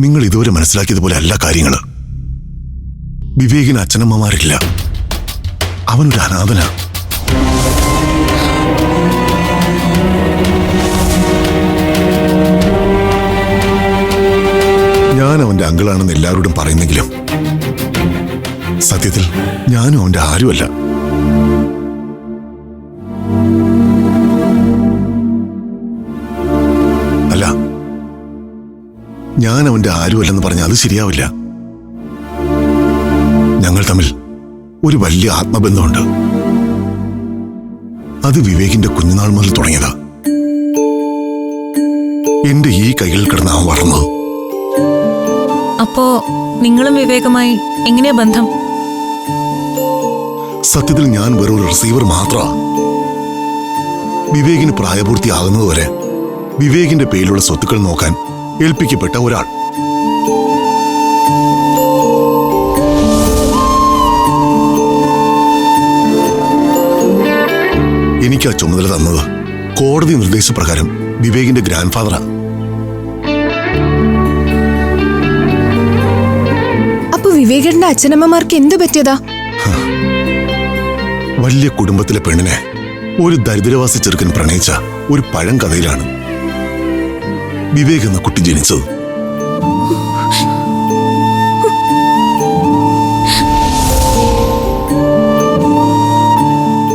നിങ്ങൾ ഇതുവരെ മനസ്സിലാക്കിയതുപോലെ അല്ല കാര്യങ്ങൾ. വിവേകിന് അച്ഛനമ്മമാരില്ല. അവനൊരു അനാഥന. ഞാൻ അവന്റെ അങ്കിളാണെന്ന് എല്ലാവരോടും പറയുന്നെങ്കിലും സത്യത്തിൽ ഞാനും അവന്റെ ആരുമല്ല. ഞാൻ അവന്റെ ആരുമല്ലെന്ന് പറഞ്ഞാൽ അത് ശരിയാവില്ല. ഞങ്ങൾ തമ്മിൽ ഒരു വലിയ ആത്മബന്ധമുണ്ട്. അത് വിവേകിന്റെ കുഞ്ഞുനാൾ മുതൽ തുടങ്ങിയതാ. എന്റെ ഈ കയ്യിൽ കിടന്ന് അവൻ വളർന്നത് അപ്പോ നിങ്ങളും വിവേകമായി എങ്ങനെയാ ബന്ധം? സത്യത്തിൽ ഞാൻ വെറൊരു റിസീവർ മാത്രമാ വിവേകിന് പ്രായപൂർത്തിയാകുന്നതുവരെ വിവേകിന്റെ പേരിലുള്ള സ്വത്തുക്കൾ നോക്കാൻ ഏൽപ്പിക്കപ്പെട്ട ഒരാൾ. എനിക്ക് ആ ചുമതല തന്നത് കോടതി നിർദ്ദേശപ്രകാരം വിവേകിന്റെ ഗ്രാൻഡ് ഫാദറാണ് അപ്പൊ വിവേകന്റെ അച്ഛനമ്മമാർക്ക് എന്തു പറ്റിയതാ? വലിയ കുടുംബത്തിലെ പെണ്ണിനെ ഒരു ദരിദ്രവാസി ചെറുക്കൻ പ്രണയിച്ച ഒരു പഴം കഥയിലാണ് വിവേക് എന്ന കുട്ടി ജനിച്ചത്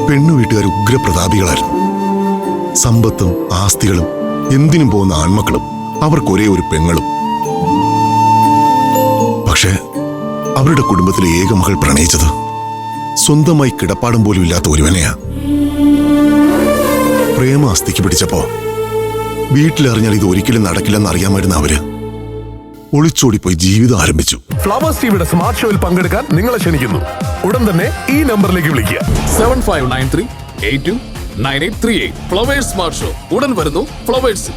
പെണ്ണു വീട്ടുകാർ ഉഗ്രപ്രതാപികളായിരുന്നു. സമ്പത്തും ആസ്തികളും എന്തിനും പോകുന്ന ആൺമക്കളും അവർക്കൊരേ ഒരു പെങ്ങളും. പക്ഷേ അവരുടെ കുടുംബത്തിലെ ഏക മകൾ പ്രണയിച്ചത് സ്വന്തമായി കിടപ്പാടം പോലും ഇല്ലാത്ത ഒരുവനെയാ. പ്രേമ അസ്ഥിക്ക് പിടിച്ചപ്പോ വീട്ടിലറിഞ്ഞാൽ ഇത് ഒരിക്കലും നടക്കില്ലെന്ന് അറിയാമായിരുന്നു അവർ. ഒളിച്ചോടി പോയി ജീവിതം ആരംഭിച്ചു. ഫ്ലവേഴ്സ് ടിവിയുടെ സ്മാർട്ട് ഷോയിൽ പങ്കെടുക്കാൻ നിങ്ങളെ ക്ഷണിക്കുന്നു. ഉടൻ തന്നെ ഈ നമ്പറിലേക്ക് വിളിക്കുക. Seven five nine three eight two nine eight three eight Flowers smart show ഉടൻ വരുന്നു ഫ്ലവേഴ്സ്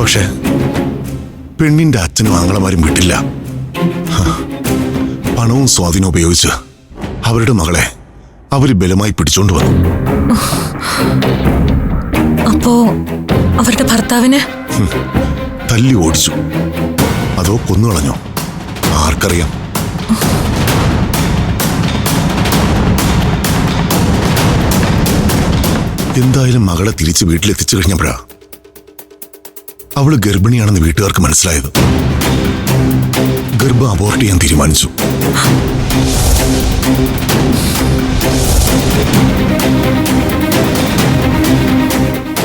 പക്ഷേ പെണ്ണിന്റെ അച്ഛനും ആങ്ങളമാരും വിട്ടില്ല. പണവും സ്വാധീനം ഉപയോഗിച്ച് അവരുടെ മകളെ അവർ ബലമായി പിടിച്ചോണ്ട് വന്നു. അപ്പോ അവരുടെ ഭർത്താവിന്? തല്ലി ഓടിച്ചു. അതോ കൊന്നുകളഞ്ഞോ ആർക്കറിയാം. എന്തായാലും മകളെ തിരിച്ച് വീട്ടിലെത്തിച്ചു കഴിഞ്ഞപ്പോഴാ അവൾ ഗർഭിണിയാണെന്ന് വീട്ടുകാർക്ക് മനസ്സിലായത്. ഗർഭം അബോർട്ട് ചെയ്യാൻ തീരുമാനിച്ചു.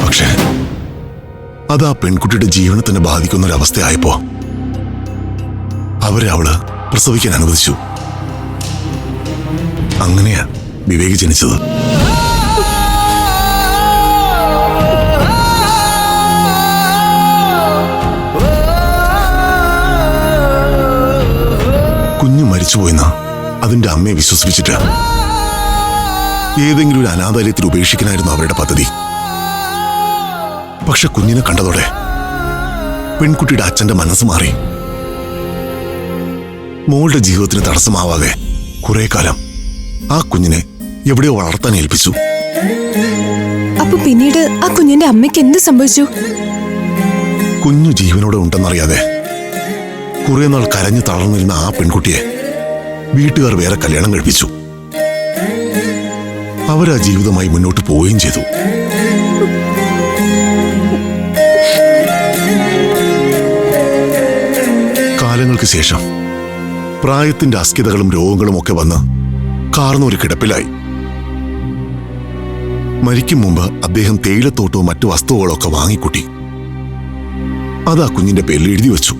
പക്ഷേ അത് ആ പെൺകുട്ടിയുടെ ജീവനെ തന്നെ ബാധിക്കുന്ന ഒരു അവസ്ഥയായപ്പോ അവരെ അവൾ പ്രസവിക്കാൻ അനുവദിച്ചു. അങ്ങനെയാ വിവേക് ജനിച്ചത്. കുഞ്ഞു മരിച്ചുപോയെന്ന് അതിന്റെ അമ്മയെ വിശ്വസിപ്പിച്ചിട്ട്. ഏതെങ്കിലും ഒരു അനാഥാലയത്തിൽ ഉപേക്ഷിക്കാനായിരുന്നു അവരുടെ പദ്ധതി. പക്ഷെ കുഞ്ഞിനെ കണ്ടതോടെ പെൺകുട്ടിയുടെ അച്ഛന്റെ മനസ്സ് മാറി. മോളുടെ ജീവിതത്തിന് തടസ്സമാവാതെ കുറെ കാലം ആ കുഞ്ഞിനെ എവിടെയോ വളർത്താൻ ഏൽപ്പിച്ചു. അപ്പൊ പിന്നീട് ആ കുഞ്ഞിന്റെ അമ്മയ്ക്ക് എന്ത് സംഭവിച്ചു? കുഞ്ഞു ജീവനോടെ ഉണ്ടെന്നറിയാതെ കുറെ നാൾ കരഞ്ഞു തളർന്നിരുന്ന ആ പെൺകുട്ടിയെ വീട്ടുകാർ വേറെ കല്യാണം കഴിപ്പിച്ചു. അവരാ ജീവിതമായി മുന്നോട്ട് പോവുകയും ചെയ്തു. കാലങ്ങൾക്ക് ശേഷം പ്രായത്തിന്റെ അസ്കിതകളും രോഗങ്ങളും ഒക്കെ വന്ന് കാർന്നൊരു കിടപ്പിലായി. മരിക്കും മുമ്പ് അദ്ദേഹം തേയിലത്തോട്ടവും മറ്റു വസ്തുവകളൊക്കെ വാങ്ങിക്കൂട്ടി. അത് ആ കുഞ്ഞിന്റെ പേരിൽ എഴുതി വെച്ചു.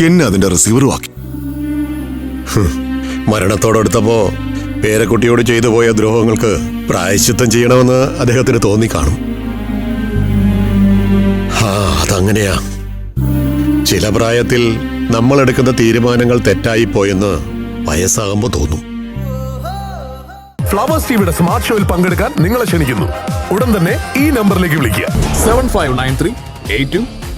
എന്നെ അതിന്റെ റിസീവറുമാക്കി മരണത്തോടടുത്തപ്പോ പേരക്കുട്ടിയോട് ചെയ്തു പോയ ദ്രോഹങ്ങൾക്ക് പ്രായശ്ചിത്തം ചെയ്യണമെന്ന് അദ്ദേഹത്തിന് തോന്നി കാണും. ആ അതങ്ങനെയാ. ചില പ്രായത്തിൽ നമ്മൾ എടുക്കുന്ന തീരുമാനങ്ങൾ തെറ്റായി പോയെന്ന് വയസ്സാകുമ്പോ തോന്നും. ഫ്ലവേഴ്സ് ടിവിയുടെ സ്മാർട്ട് ഷോയിൽ പങ്കെടുക്കാൻ നിങ്ങളെ ക്ഷണിക്കുന്നു. ഉടൻ തന്നെ ഈ നമ്പറിലേക്ക് വിളിക്കുക. Seven five nine three eight two